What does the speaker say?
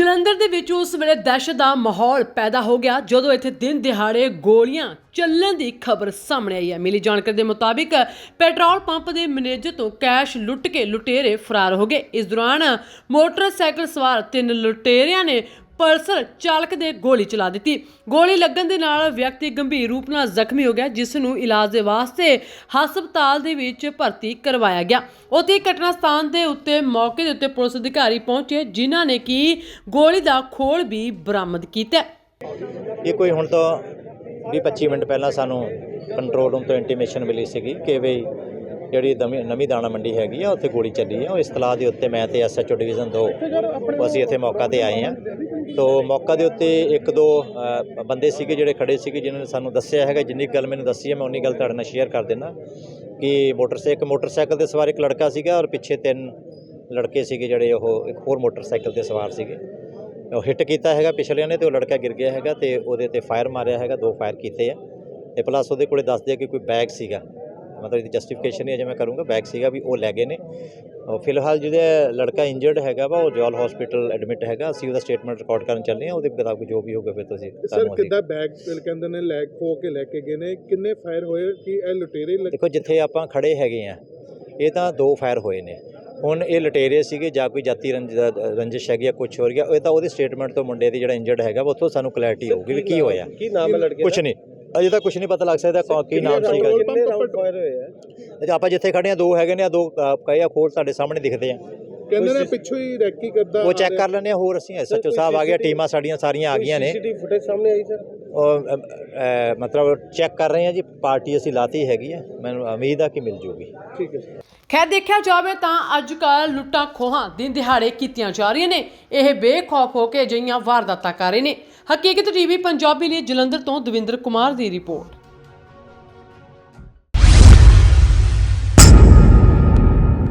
ਜਲੰਧਰ ਦੇ ਵਿੱਚ ਉਸ ਵੇਲੇ ਦਹਿਸ਼ਤ ਦਾ ਮਾਹੌਲ ਪੈਦਾ ਹੋ ਗਿਆ, ਜਦੋਂ ਇੱਥੇ ਦਿਨ ਦਿਹਾੜੇ ਗੋਲੀਆਂ ਚੱਲਣ ਦੀ ਖਬਰ ਸਾਹਮਣੇ ਆਈ ਹੈ। ਮਿਲੀ ਜਾਣਕਾਰੀ ਦੇ ਮੁਤਾਬਿਕ, ਪੈਟਰੋਲ ਪੰਪ ਦੇ ਮੈਨੇਜਰ ਤੋਂ ਕੈਸ਼ ਲੁੱਟ ਕੇ ਲੁਟੇਰੇ ਫਰਾਰ ਹੋ ਗਏ। ਇਸ ਦੌਰਾਨ ਮੋਟਰਸਾਈਕਲ ਸਵਾਰ ਤਿੰਨ ਲੁਟੇਰਿਆਂ ਨੇ ਪਲਸਰ ਚਾਲਕ ਦੇ ਗੋਲੀ ਚਲਾ ਦਿੱਤੀ। ਗੋਲੀ ਲੱਗਣ ਦੇ ਨਾਲ ਵਿਅਕਤੀ ਗੰਭੀਰ ਰੂਪ ਨਾਲ ਜ਼ਖਮੀ ਹੋ ਗਿਆ, ਜਿਸ ਨੂੰ ਇਲਾਜ ਦੇ ਵਾਸਤੇ ਹਸਪਤਾਲ ਦੇ ਵਿੱਚ ਭਰਤੀ ਕਰਵਾਇਆ ਗਿਆ। ਉੱਥੇ ਘਟਨਾ ਸਥਾਨ ਦੇ ਉੱਤੇ ਮੌਕੇ ਦੇ ਉੱਤੇ ਪੁਲਿਸ ਅਧਿਕਾਰੀ ਪਹੁੰਚੇ, ਜਿਨ੍ਹਾਂ ਨੇ ਕਿ ਗੋਲੀ ਦਾ ਖੋਲ ਵੀ ਬਰਾਮਦ ਕੀਤਾ। ਇਹ ਕੋਈ ਹੁਣ ਤੋਂ 20-25 ਮਿੰਟ ਪਹਿਲਾਂ ਸਾਨੂੰ ਕੰਟਰੋਲ ਰੂਮ ਤੋਂ ਇੰਟੀਮੇਸ਼ਨ ਮਿਲੀ ਸੀਗੀ ਕਿ ਵੀ ਜਿਹੜੀ ਦਮੀ ਨਵੀਂ ਦਾਣਾ ਮੰਡੀ ਹੈਗੀ ਆ ਉੱਥੇ ਗੋਲੀ ਚੱਲੀ ਆ। ਉਹ ਇਸਤਲਾਹ ਦੇ ਉੱਤੇ ਮੈਂ ਤੇ ਐਸਐਚਓ ਡਿਵੀਜ਼ਨ 2 ਅਸੀਂ ਇੱਥੇ ਮੌਕਾ ਤੇ ਆਏ ਆ। ਤੋਂ ਮੌਕਾ ਦੇ ਉੱਤੇ ਇੱਕ ਦੋ ਅ, ਬੰਦੇ ਸੀਗੇ ਜਿਹੜੇ ਖੜੇ ਸੀਗੇ ਜਿਨ੍ਹਾਂ ਨੇ ਸਾਨੂੰ ਦੱਸਿਆ ਹੈਗਾ। ਜਿੰਨੀ ਕੁ ਗੱਲ ਮੈਨੂੰ ਦੱਸੀ ਹੈ ਮੈਂ ਉਨੀ ਗੱਲ ਤੁਹਾਡੇ ਨਾਲ ਸ਼ੇਅਰ ਕਰ ਦਿੰਦਾ ਕਿ ਮੋਟਰਸਾਈਕਲ ਮੋਟਰਸਾਈਕਲ 'ਤੇ ਸਵਾਰ ਇੱਕ ਲੜਕਾ ਸੀਗਾ ਔਰ ਪਿੱਛੇ ਤਿੰਨ ਲੜਕੇ ਸੀਗੇ ਜਿਹੜੇ ਉਹ ਇੱਕ ਹੋਰ ਮੋਟਰਸਾਈਕਲ ਤੇ ਸਵਾਰ ਸੀਗੇ। ਉਹ ਹਿੱਟ ਕੀਤਾ ਹੈਗਾ ਪਿਛਲਿਆਂ ਨੇ ਤੇ ਉਹ ਲੜਕਾ ਗਿਰ ਗਿਆ ਹੈਗਾ ਤੇ ਉਹਦੇ ਤੇ ਫਾਇਰ ਮਾਰਿਆ ਹੈਗਾ ਦੋ ਫਾਇਰ ਕੀਤੇ ਆ। ਤੇ ਪਲੱਸ ਉਹਦੇ ਕੋਲੇ ਦੱਸਦੇ ਆ ਕਿ ਕੋਈ ਬੈਗ ਸੀਗਾ। ਮਤਲਬ ਇਹਦੀ ਜਸਟੀਫਿਕੇਸ਼ਨ ਨਹੀਂ ਅਜੇ ਮੈਂ ਕਰੂੰਗਾ ਬੈਗ ਸੀਗਾ ਵੀ ਉਹ ਲੈ ਗਏ ਨੇ। ਫਿਲਹਾਲ ਜਿਹੜਾ ਲੜਕਾ ਇੰਜਰਡ ਹੈਗਾ ਵਾ ਉਹ ਜੋਲ ਹਸਪੀਟਲ ਐਡਮਿਟ ਹੈਗਾ ਅਸੀਂ ਉਹਦਾ ਸਟੇਟਮੈਂਟ ਰਿਕਾਰਡ ਕਰਨ ਚੱਲੇ ਆ ਉਹਦੇ ਮੁਤਾਬਕ ਜੋ ਵੀ ਹੋਊਗਾ ਫਿਰ ਤੁਸੀਂ ਸਰ ਕਿੱਦਾਂ ਬੈਗ ਕਹਿੰਦੇ ਨੇ ਲੈ ਖੋ ਕੇ ਲੈ ਕੇ ਗਏ ਨੇ ਕਿੰਨੇ ਫਾਇਰ ਹੋਏ ਕਿ ਇਹ ਲੁਟੇਰੇ ਲੱਗ- ਦੇਖੋ ਜਿੱਥੇ ਆਪਾਂ ਖੜੇ ਹੈਗੇ ਆ ਇਹ ਤਾਂ ਦੋ ਫਾਇਰ ਹੋਏ ਨੇ। ਹੁਣ ਇਹ ਲਟੇਰੇ ਸੀਗੇ ਜਾਂ ਕੋਈ ਜਾਤੀ ਰੰਜ- ਰੰਜਿਸ਼ ਹੈਗੀ ਆ ਕੁਝ ਹੋਰ ਗਿਆ ਇਹ ਤਾਂ ਉਹਦੀ ਸਟੇਟਮੈਂਟ ਤੋਂ ਮੁੰਡੇ ਦੀ ਜਿਹੜਾ ਇੰਜਰਡ ਹੈਗਾ ਵਾ ਉੱਥੋਂ ਸਾਨੂੰ ਕਲੈਰਿਟੀ ਹੋਊਗੀ ਵੀ ਕੀ ਹੋਇਆ। ਕੀ ਨਾਮ ਹੈ ਲੜਕੇ ਕੁਝ ਨਹੀਂ। ਅਜੇ ਤਾਂ ਕੁਝ ਨਹੀਂ ਪਤਾ ਲੱਗ ਸਕਦਾ ਕੌਣ- ਕੀ ਨਾਮ ਸੀਗਾ ਜੀ। ਅੱਛਾ ਆਪਾਂ ਜਿੱਥੇ ਖੜੇ ਆ ਦੋ ਹੈਗੇ ਨੇ ਆ ਦੋ ਅ, ਆ ਖੋਲ ਤੁਹਾਡੇ ਸਾਹਮਣੇ ਦਿਖਦੇ ਆ। ਕਹਿੰਦੇ ਨੇ ਪਿੱਛੋਂ ਹੀ ਰੈਕੀ ਕਰਦਾ ਉਹ ਚੈੱਕ ਕਰ ਲੈਣੇ ਹੋਰ ਅਸੀਂ ਐਸਐਚਓ ਸਾਹਿਬ ਆ ਗਿਆ ਟੀਮਾਂ ਸਾਡੀਆਂ ਸਾਰੀਆਂ ਆ ਗਈਆਂ ਨੇ। ਸੀਸੀਟੀਵੀ ਫੁਟੇਜ ਸਾਹਮਣੇ ਆਈ ਸਰ? ਮਤਲਬ ਚੈੱਕ ਕਰ ਰਹੇ ਆ ਜੀ ਪਾਰਟੀ ਅਸੀਂ ਲਾਤੀ ਹੈਗੀ ਆ ਮੈਨੂੰ ਉਮੀਦ ਆ ਕਿ ਮਿਲ ਜੂਗੀ। ਠੀਕ ਹੈ ਖੈਰ ਦੇਖਿਆ ਜਾਵੇ ਤਾਂ ਅੱਜ ਕੱਲ੍ਹ ਲੁੱਟਾਂ ਖੋਹਾਂ ਦਿਨ ਦਿਹਾੜੇ ਕੀਤੀਆਂ ਜਾ ਰਹੀਆਂ ਨੇ। ਇਹ ਬੇਖੌਫ ਹੋ ਕੇ ਅਜਿਹੀਆਂ ਵਾਰਦਾਤਾਂ ਕਰ ਰਹੇ ਨੇ। ਹਕੀਕਤ ਟੀਵੀ ਪੰਜਾਬੀ ਲਈ ਜਲੰਧਰ ਤੋਂ ਦਵਿੰਦਰ ਕੁਮਾਰ ਦੀ ਰਿਪੋਰਟ।